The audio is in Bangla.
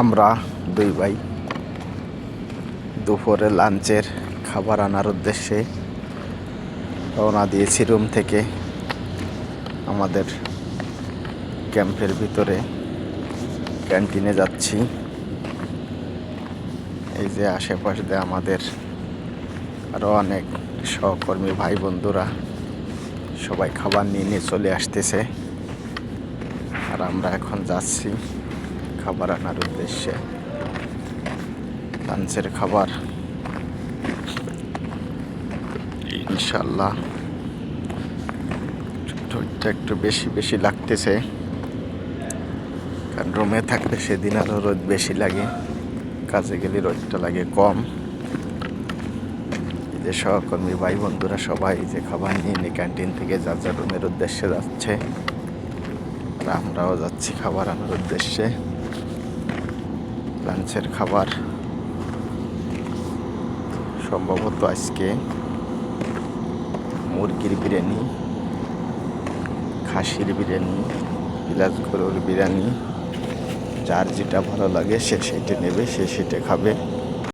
আমরা দুই ভাই দুপুরে লাঞ্চের খাবার আনার উদ্দেশ্যে রওনা দিয়েছি রুম থেকে। আমাদের ক্যাম্পের ভিতরে ক্যান্টিনে যাচ্ছি। এই যে আশেপাশ আমাদের আরও অনেক সহকর্মী ভাই বন্ধুরা সবাই খাবার নিয়ে নিয়ে চলে আসতেছে। আর আমরা এখন যাচ্ছি। খাবার আনার উদ্দেশ্যে। লাঞ্চের খাবার। ইনশাল্লাহ রোদটা একটু বেশি বেশি লাগতেছে। কারণ রুমে থাকলে সেদিন আরও রোদ বেশি লাগে। কাজে গেলে রোদটা লাগে কম। যে সহকর্মী ভাই বন্ধুরা সবাই যে খাবার নিয়ে নিয়ে ক্যান্টিন থেকে যার যার রুমের উদ্দেশ্যে যাচ্ছে, আর আমরাও যাচ্ছি খাবার আনার উদ্দেশ্যে। লাঞ্চের খাবার। সম্ভবত আজকে মুরগির বিরিয়ানি, খাসির বিরিয়ানি পিলাজ গরুর বিরিয়ানি। যার যেটা ভালো লাগে সে সেটা নেবে, সে সেটা খাবে।